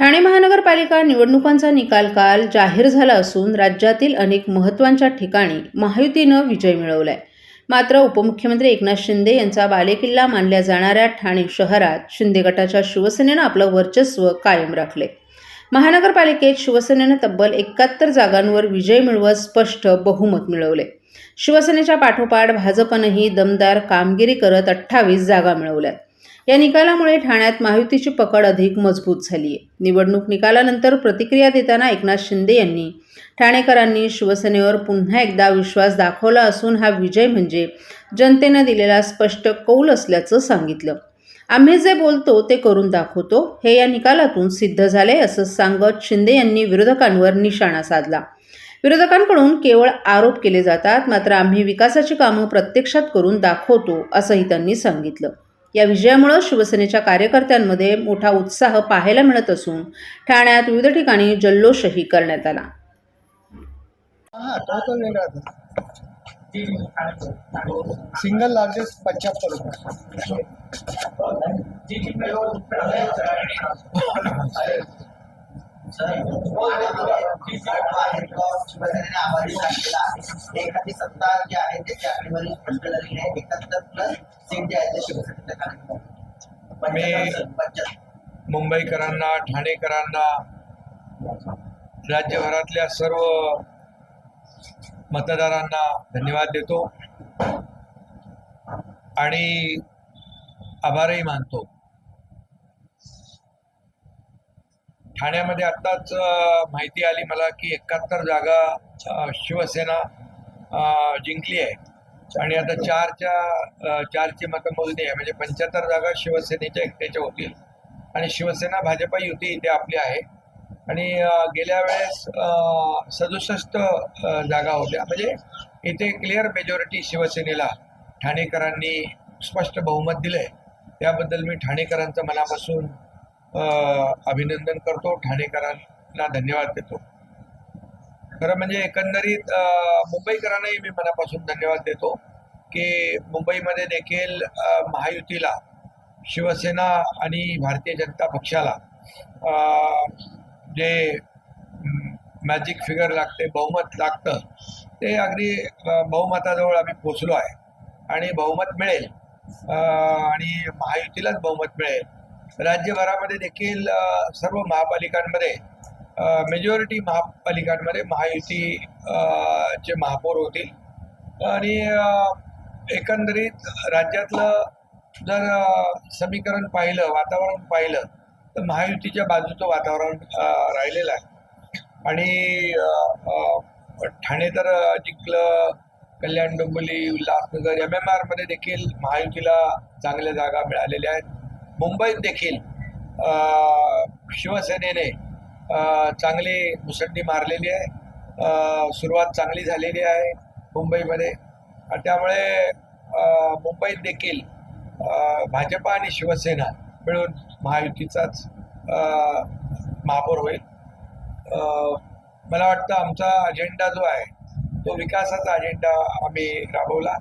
ठाणे महानगरपालिका निवडणुकांचा निकाल काल जाहीर झाला असून राज्यातील अनेक महत्त्वांच्या ठिकाणी महायुतीनं विजय मिळवलाय. मात्र उपमुख्यमंत्री एकनाथ शिंदे यांचा बालेकिल्ला मानल्या जाणाऱ्या ठाणे शहरात शिंदे गटाच्या शिवसेनेनं आपलं वर्चस्व कायम राखले महानगरपालिकेत शिवसेनेनं तब्बल एकाहत्तर जागांवर विजय मिळवत स्पष्ट बहुमत मिळवले शिवसेनेच्या पाठोपाठ भाजपनंही दमदार कामगिरी करत अठ्ठावीस जागा मिळवल्यात. या निकालामुळे ठाण्यात महायुतीची पकड अधिक मजबूत झाली आहे निवडणूक निकालानंतर प्रतिक्रिया देताना एकनाथ शिंदे यांनी ठाणेकरांनी शिवसेनेवर पुन्हा एकदा विश्वास दाखवला असून हा विजय म्हणजे जनतेनं दिलेला स्पष्ट कौल असल्याचं सांगितलं. आम्ही जे बोलतो ते करून दाखवतो हे या निकालातून सिद्ध झाले असं सांगत शिंदे यांनी विरोधकांवर निशाणा साधला. विरोधकांकडून केवळ आरोप केले जातात मात्र आम्ही विकासाची कामं प्रत्यक्षात करून दाखवतो असंही त्यांनी सांगितलं. या विजयामुळं शिवसेनेच्या कार्यकर्त्यांमध्ये मोठा उत्साह पाहायला मिळत असून ठाण्यात विविध ठिकाणी जल्लोषही करण्यात आला. हा सिंगल लार्जेस्ट पंच्याहत्तर रुपये शिवसेनेने आभारी सांगितलं आहे एखादी सत्ता जी आहे त्याची आकडेवारी स्पष्ट झालेली आहे एकाहत्तर प्लस मी मुंबईकरांना ठाणेकरांना राज्यभरातल्या सर्व मतदारांना धन्यवाद देतो आणि आभारही मानतो. ठाण्यामध्ये आत्ताच माहिती आली मला की एकाहत्तर जागा शिवसेना जिंकली आहे. आणि आता चारच्या अ, चारची मतमोजणी आहे. म्हणजे पंच्याहत्तर जागा शिवसेनेच्या एकट्याच्या होतील आणि शिवसेना भाजपा युती इथे आपली आहे. आणि गेल्या वेळेस सदुसष्ट जागा होत्या. म्हणजे इथे क्लिअर मेजॉरिटी शिवसेनेला ठाणेकरांनी स्पष्ट बहुमत दिलंय. त्याबद्दल मी ठाणेकरांचं मनापासून अभिनंदन करतो. ठाणेकरांना धन्यवाद देतो. खरं म्हणजे एकंदरीत मुंबईकरांनाही मी मनापासून धन्यवाद देतो की मुंबईमध्ये देखील महायुतीला शिवसेना आणि भारतीय जनता पक्षाला जे मॅजिक फिगर लागते बहुमत लागतं ते अगदी बहुमताजवळ आम्ही पोचलो आहे. आणि बहुमत मिळेल आणि महायुतीलाच बहुमत मिळेल. राज्यभरामध्ये देखील सर्व महापालिकांमध्ये मेजॉरिटी महापालिकांमध्ये महायुती चे महापौर होतील. आणि एकंदरीत राज्यातलं जर समीकरण पाहिलं वातावरण पाहिलं तर महायुतीच्या बाजूचं वातावरण राहिलेलं आहे. आणि ठाणे तर जिंकलं कल्याण डोंबिवली उल्हासनगर एम एम आरमध्ये देखील महायुतीला चांगल्या जागा मिळालेल्या आहेत. मुंबईत देखील शिवसेनेने चांगली मुसंडी मारलेली आहे. सुरुवात चांगली झालेली आहे मुंबईमध्ये. आणि त्यामुळे मुंबईत देखील भाजपा आणि शिवसेना मिळून महायुतीचाच महापौर होईल. मला वाटतं आमचा अजेंडा जो आहे तो विकासाचा अजेंडा आम्ही राबवला.